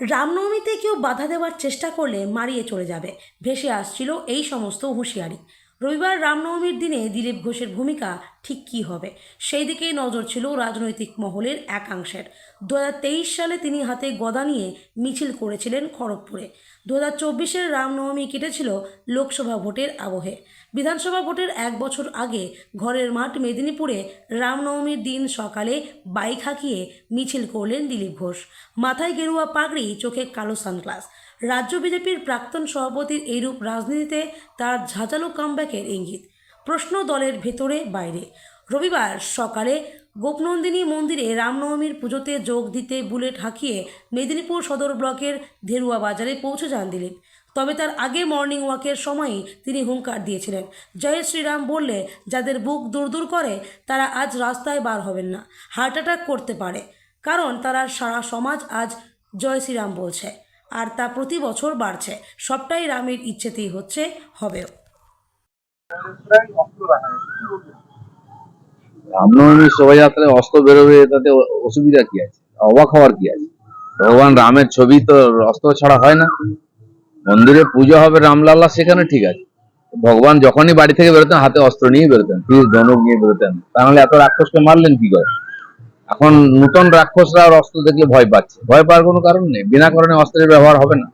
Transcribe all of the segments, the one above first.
রামনবমীতে কেউ বাধা দেওয়ার চেষ্টা করলে মারিয়ে চলে যাবে। ভেসে আসছিল এই সমস্ত হুঁশিয়ারি। রবিবার রামনবমীর দিনে দিলীপ ঘোষের ভূমিকা ঠিক কী হবে? সেই দিকেই নজর ছিল রাজনৈতিক মহলের একাংশের। দু হাজার তেইশ সালে তিনি হাতে গদা নিয়ে মিছিল করেছিলেন খড়গপুরে। দু হাজার চব্বিশের রামনবমী কেটেছিল লোকসভা ভোটের আবহে। বিধানসভা ভোটের এক বছর আগে ঘরের মাঠ মেদিনীপুরে রামনবমীর দিন সকালে বাইক হাঁকিয়ে মিছিল করলেন দিলীপ ঘোষ। মাথায় গেরুয়া পাগড়ি, চোখে কালো সানগ্লাস। রাজ্য বিজেপির প্রাক্তন সভাপতির এইরূপ রাজনীতিতে তার ঝাঁঝালো কামব্যাকের ইঙ্গিত। প্রশ্ন দলের ভেতরে বাইরে। রবিবার সকালে গোপনন্দিনী মন্দিরে রামনবমীর পুজোতে যোগ দিতে বুলেট হাঁকিয়ে মেদিনীপুর সদর ব্লকের ধেরুয়া বাজারে পৌঁছে যান দিলীপ। তবে তার আগে মর্নিং ওয়াকের সময়ই তিনি হুঙ্কার দিয়েছিলেন। জয় শ্রীরাম বললে, যাদের বুক দূর দূর করে, তারা আজ রাস্তায় বার হবেন না। হার্ট অ্যাটাক করতে পারে। কারণ তারা সারা সমাজ আজ জয় শ্রীরাম বলছে। আর তা প্রতি বছর বাড়ছে। সবটাই রামের ইচ্ছেতেই হচ্ছে, হবেও। রামনবমী শোভাযাত্রায় অস্ত্র বেরোবে, তাতে অসুবিধা কি আছে? অবাক হওয়ার কি আছে? ভগবান রামের ছবি তো অস্ত্র ছাড়া হয় না। মন্দিরে পুজো হবে রামলাল্লা সেখানে ঠিক আছে। ভগবান যখনই বাড়ি থেকে বেরোতেন, হাতে অস্ত্র নিয়ে বেরোতেন তীর ধনুক নিয়ে বেরোতেন। তাহলে এত রাক্ষসকে মারলেন কি করে? এখন নূতন রাক্ষসরা আর অস্ত্র দেখলে ভয় পাচ্ছে ভয় পাওয়ার কোনো কারণ নেই বিনা কারণে অস্ত্রের ব্যবহার হবে না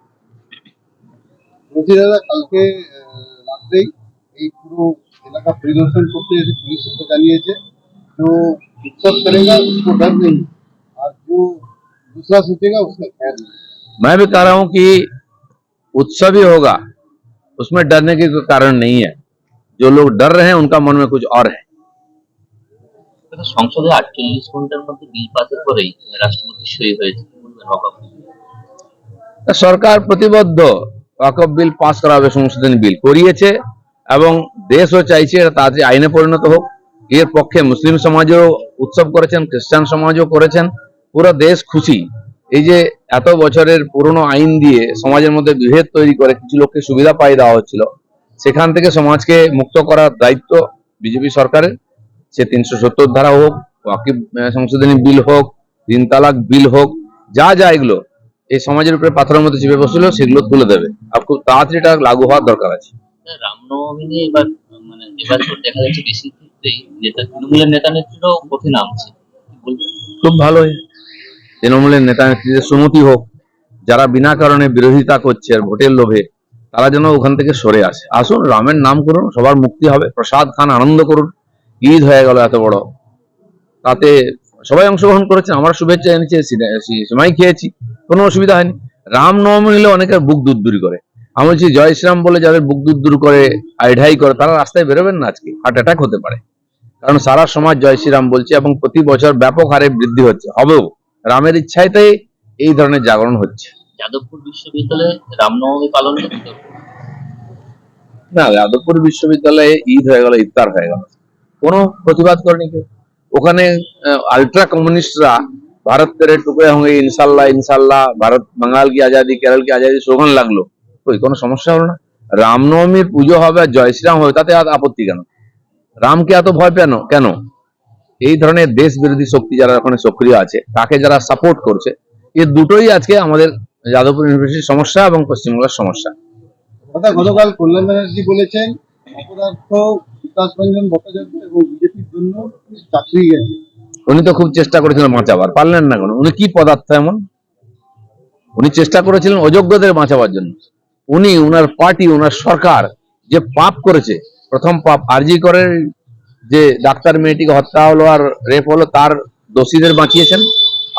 বলছি দাদা কালকে আহ, রাত্রেই এই পুরো এলাকা পরিদর্শন করতে এসে পুলিশ সূত্র জানিয়েছে जो उत्सव करेगा उसको डर नहीं और जो दूसरा सोचेगा उसका खैर नहीं मैं भी कह रहा हूं कि उत्सव ही होगा उसमें डरने की कोई कारण नहीं है जो लोग डर रहे हैं उनका मन में कुछ और है কিন্তু সংসদে আটচল্লিশ ঘণ্টার মধ্যে বিল পাসের পরেই রাষ্ট্রপতি সই হয়েছে সরকার প্রতিবদ্ধ ওয়াকফ বিল পাস করাবে সংশোধনী বিল করিয়েছে এবং দেশও চাইছে এটা তাড়াতাড়ি আইনে পরিণত হোক। এর পক্ষে মুসলিম সমাজও উৎসব করেছেন, খ্রিস্টান সমাজও করেছেন, পুরো দেশ খুশি। এই যে এত বছরের পুরনো আইন দিয়ে সমাজের মধ্যে বিভেদ তৈরি করে কিছু লোককে সুবিধা পাই দেওয়া হচ্ছিল, সেখান থেকে সমাজকে মুক্ত করার দায়িত্ব বিজেপি সরকারের। সে তিনশো সত্তর ধারা হোক ওয়াকিব সংশোধনী বিল হোক তিন তালাক বিল হোক যা যা এগুলো এই সমাজের উপরে পাথরের মধ্যে চেপে বসছিল সেগুলো তুলে দেবে। আর খুব তাড়াতাড়ি এটা লাগু হওয়ার দরকার আছে। রামনবমী নিয়ে এবার মানে এবছর দেখা যাচ্ছে বেশি ক্ষেত্রেই নেতা তৃণমূলের নেতা নেত্রীরাও পথে নামছে। খুব ভালোই। তৃণমূলের নেতা নেত্রীদের সুমতি হোক যারা বিনা কারণে বিরোধিতা করছে আর ভোটের লোভে তারা যেন ওখান থেকে সরে আসে। আসুন রামের নাম করুন সবার মুক্তি হবে। প্রসাদ খান আনন্দ করুন। ঈদ হয়ে গেল এত বড়। তাতে সবাই অংশগ্রহণ করেছে আমরা শুভেচ্ছা এনেছি সময় খেয়েছি কোনো অসুবিধা হয়নি। রামনবমী নিলে অনেকের বুক দুধ করে। আমি বলছি জয় শ্রীরাম বলে যাদের বুক দুধ দূর করে আইঢাই করে তারা রাস্তায় বেরোবেন না আজকে হার্ট অ্যাটাক হতে পারে। কারণ সারা সমাজ জয় শ্রীরাম বলছে এবং প্রতি বছর ব্যাপক হারে বৃদ্ধি হচ্ছে। হবেও রামের ইচ্ছাইতেই এই ধরনের জাগরণ হচ্ছে। যাদবপুর বিশ্ববিদ্যালয়ে রামনবমী পালন না যাদবপুর বিশ্ববিদ্যালয়ে ঈদ হয়ে গেল ইফতার হয়ে গেল। কোনো প্রতিবাদ করেনি কেউ। ওখানে আল্ট্রা কমিউনিস্টরা ভারত তেরে টুকরে হোঁगे ইনশাল্লাহ ইনশাল্লাহ ভারত, বাঙাল কি আজাদি, কেরল কি আজাদি স্লোগান লাগল। ওই, কোনো সমস্যা হলো না। রামনবমীর পুজো হবে আর জয় হবে, তাতে আপত্তি কেন? রামকে এত ভয় পেন, কেন? এই ধরনের দেশ বিরোধী শক্তি যারা ওখানে সক্রিয় আছে, তাকে যারা সাপোর্ট করছে এই দুটোই আজকে আমাদের যাদবপুর ইউনিভার্সিটির সমস্যা এবং পশ্চিমবঙ্গের সমস্যা। গতকাল কল্যাণ ব্যানার্জি বলেছেন, অপদার্থ বিকাশ রঞ্জন ভট্টাচার্য এবং বিজেপির জন্য চাকরি গেছে। উনি তো খুব চেষ্টা করেছিলেন বাঁচাবার, পারলেন না কেন? উনি কি পদার্থ এমন? উনি চেষ্টা করেছিলেন অযোগ্যদের বাঁচাবার জন্য। উনি, উনার পার্টি, উনার সরকার যে পাপ করেছে, প্রথম পাপ আরজি করের যে ডাক্তার মেয়েটিকে হত্যা হলো আর রেপ হলো, তার দোষীদের বাঁচিয়েছেন।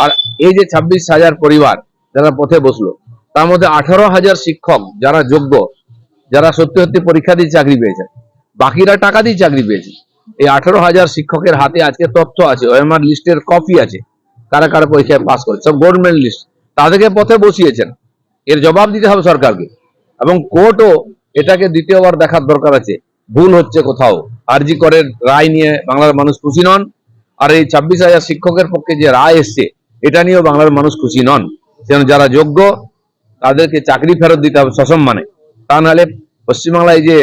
আর এই যে ছাব্বিশ হাজার পরিবার যারা পথে বসল, তার মধ্যে আঠারো হাজার শিক্ষক যারা যোগ্য, যারা সত্যি সত্যি পরীক্ষা দিয়ে চাকরি পেয়েছেন। বাকিরা টাকা দিয়ে চাকরি পেয়েছে। এই আঠারো হাজার শিক্ষকের হাতে আজকে তথ্য আছে, ওএমআর লিস্টের কপি আছে, কারা কারা পরীক্ষায় পাস করেছে, সব গভর্নমেন্ট লিস্ট তাদেরকে পথে বসিয়েছেন। এর জবাব দিতে হবে সরকারকে। এবং কোর্টও এটাকে দ্বিতীয়বার দেখার দরকার আছে। ভুল হচ্ছে কোথাও। আরজি করের রায় নিয়ে বাংলার মানুষ খুশি নন। আর এই ছাব্বিশ হাজার শিক্ষকের পক্ষে যে রায় এসছে, এটা নিয়েও বাংলার মানুষ খুশি নন। সেজন্য যারা যোগ্য, তাদেরকে চাকরি ফেরত দিতে হবে সসম্মানে। তা নাহলে পশ্চিমবাংলায় যে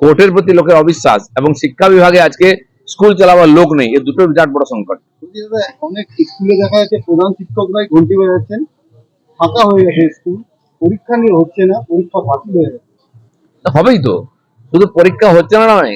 কোর্টের প্রতি লোকের অবিশ্বাস এবং শিক্ষা বিভাগে আজকে স্কুল চালাবার লোক নেই। এই দুটো বিরাট বড় সংকট। অনেক স্কুলে দেখা যাচ্ছে প্রধান শিক্ষকরাই ঘন্টি বাজাচ্ছেন। ফাঁকা হয়ে গেছে স্কুল পরীক্ষা নিয়ে হচ্ছে না পরীক্ষা বাতিল হয়ে যাচ্ছে হবেই তো। শুধু পরীক্ষা হচ্ছে না নয়